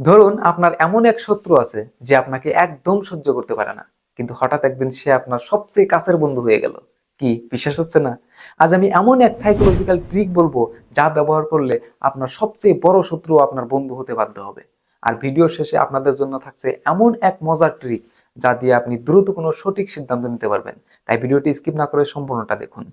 ধরুন আপনার এমন এক শত্রু আছে যে আপনাকে একদম সহ্য করতে পারে না। কিন্তু হঠাৎ একদিন সে আপনার সবচেয়ে কাছের বন্ধু হয়ে গেল। কি, বিশ্বাস হচ্ছে না? আজ আমি এমন এক সাইকোলজিক্যাল ট্রিক বলব যা ব্যবহার করলে আপনার সবচেয়ে বড় শত্রু আপনার বন্ধু হতে বাধ্য হবে। আর ভিডিও শেষে আপনাদের জন্য থাকছে এমন এক মজার ট্রিক যা দিয়ে আপনি দ্রুত কোনো সঠিক সিদ্ধান্ত নিতে পারবেন। তাই ভিডিওটি স্কিপ না করে সম্পূর্ণটা দেখুন।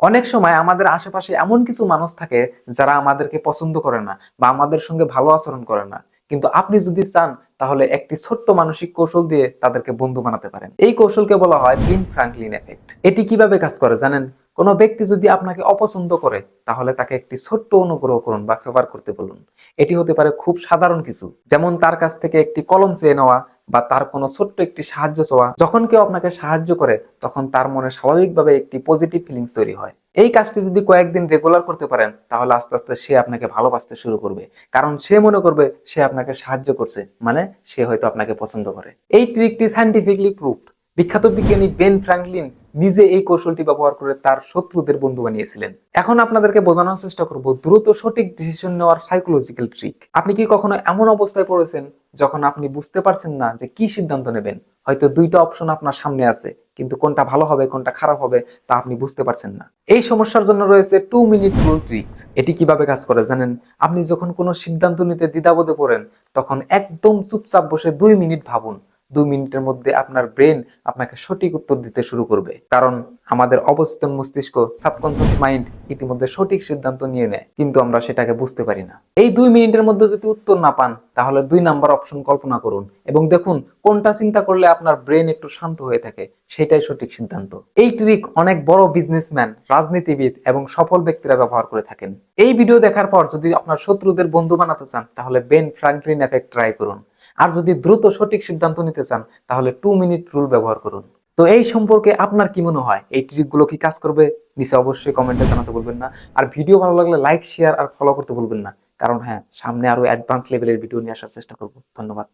অনেক সময় আমাদের আশেপাশে এমন কিছু মানুষ থাকে যারা আমাদেরকে পছন্দ করে না বা আমাদের সঙ্গে ভালো আচরণ করে না। কিন্তু আপনি যদি চান, তাহলে একটি ছোট্ট মানসিক কৌশল দিয়ে তাদেরকে বন্ধু বানাতে পারেন। এই কৌশলকে বলা হয় বিন ফ্রাঙ্কলিন এফেক্ট এটি কীভাবে কাজ করে জানেন? কোনো ব্যক্তি যদি আপনাকে অপছন্দ করে, তাহলে তাকে একটি ছোট্ট অনুগ্রহ করুন বা ফেভার করতে বলুন। এটি হতে পারে খুব সাধারণ কিছু। যেমন তার কাছ থেকে একটি কলম চেয়ে নেওয়া বা তার কোনো ছোট্ট একটি সাহায্য চাওয়া, যখন কেউ আপনাকে সাহায্য করে, তখন তার মনে স্বাভাবিকভাবে একটি পজিটিভ ফিলিংস তৈরি হয়। এই কাজটি যদি কয়েকদিন রেগুলার করতে পারেন, তাহলে আস্তে আস্তে সে আপনাকে ভালোবাসতে শুরু করবে। কারণ সে মনে করবে, সে আপনাকে সাহায্য করছে মানে সে হয়তো আপনাকে পছন্দ করে। এই ট্রিকটি সাইন্টিফিকলি প্রুফ বিখ্যাত বিজ্ঞানী বেন ফ্র্যাঙ্কলিন নিজে এই কৌশলটি ব্যবহার করে তার শত্রুদের বন্ধু বানিয়েছিলেন। এখন আপনাদেরকে বোঝানোর চেষ্টা করব দ্রুত সঠিক ডিসিশন নেওয়ার সাইকোলজিক্যাল ট্রিক আপনি কি কখনো এমন অবস্থায় পড়েছেন যখন আপনি বুঝতে পারছেন না যে কি সিদ্ধান্ত নেবেন? হয়তো দুইটা অপশন আপনার সামনে আছে, কিন্তু কোনটা ভালো হবে, কোনটা খারাপ হবে তা আপনি বুঝতে পারছেন না। এই সমস্যার জন্য রয়েছে টু মিনিট রুল ট্রিক্স এটি কীভাবে কাজ করে জানেন? আপনি যখন কোনো সিদ্ধান্ত নিতে দ্বিধাবোধে পড়েন, তখন একদম চুপচাপ বসে দুই মিনিট ভাবুন। দুই মিনিটের মধ্যে আপনার ব্রেন আপনাকে সঠিক উত্তর দিতে শুরু করবে। কারণ আমাদের অবচেতন মস্তিষ্ক সাবকনসিয়াস মাইন্ড ইতিমধ্যে সঠিক সিদ্ধান্ত নিয়ে নেয়, কিন্তু আমরা সেটাকে বুঝতে পারি না। এই দুই মিনিটের মধ্যে যদি উত্তর না পান, তাহলে দুই নাম্বার অপশন কল্পনা করুন এবং দেখুন কোনটা চিন্তা করলে আপনার ব্রেন একটু শান্ত হয়ে থাকে, সেটাই সঠিক সিদ্ধান্ত। এই ট্রিক অনেক বড় বিজনেসম্যান, রাজনীতিবিদ এবং সফল ব্যক্তিরা ব্যবহার করে থাকেন। এই ভিডিও দেখার পর যদি আপনার শত্রুদের বন্ধু বানাতে চান, তাহলে বেন ফ্রাঙ্কলিন এফেক্ট ট্রাই করুন। আর যদি দ্রুত সঠিক সিদ্ধান্ত নিতে চান, তাহলে টু মিনিট রুল ব্যবহার করুন। তো এই সম্পর্কে আপনার কি মনে হয়? এই ট্রিকগুলো কি কাজ করবে? নিচে অবশ্যই কমেন্টে জানাতে বলবেন না। আর ভিডিও ভালো লাগলে লাইক শেয়ার আর ফলো করতে বলবেন না। কারণ হ্যাঁ সামনে আরও অ্যাডভান্স লেভেলের ভিডিও নিয়ে আসার চেষ্টা করব। ধন্যবাদ।